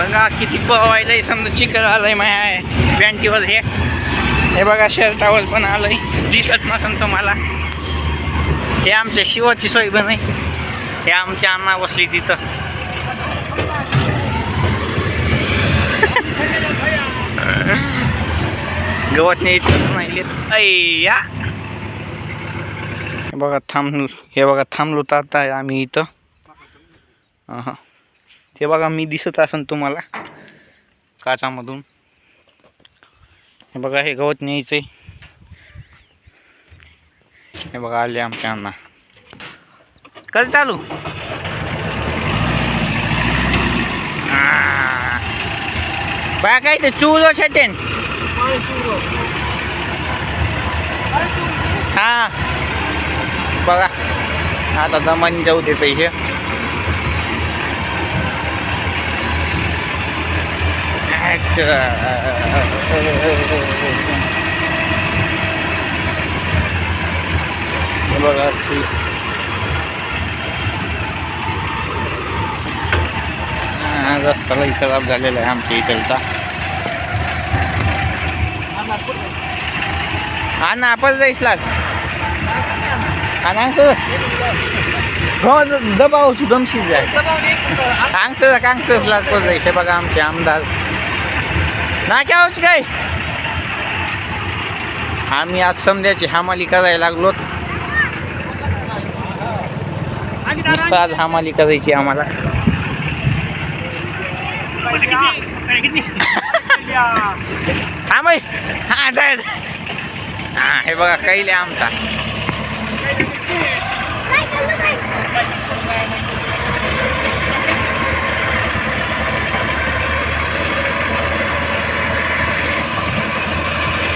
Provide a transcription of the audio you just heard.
बघा किती पवायला समजा चिकन आलंय माय पॅन्टीवर हे. हे बघा शर्टावर पण आलंय. दिसत नसन तुम्हाला. हे आमच्या शिवाची सोय पण आहे. हे आमच्या अण्णा बसली तिथं. गवत न्यायचं नाही अय्या. हे बघा थांबलो. हे बघा थांबलो तर आता आम्ही इथं. हां हे बघा मी दिसत असेल तुम्हाला. काचामधून. हे बघा हे गवत न्यायचंय. हे बघा आले आमच्या अण्णा कसं चालू बा काय ते चूल शेटेन हा. बघा आता दमन जाऊ देत हे हे बघा अशी. रस्ता लई खराब झालेला आहे आमच्या इकडचा हा ना आपण जाईस लाग आणि सर हो दबाव दमशी जाय आंगसं कांगसं लाग पण जायचे बघा आमचे आमदार नाक्यावच काय? आम्ही आज समजायची हमाली करायला लागलो. नुसतं आज हमाली करायची आम्हाला. थांबय हा जाय हा हे बघा कैले आमचा.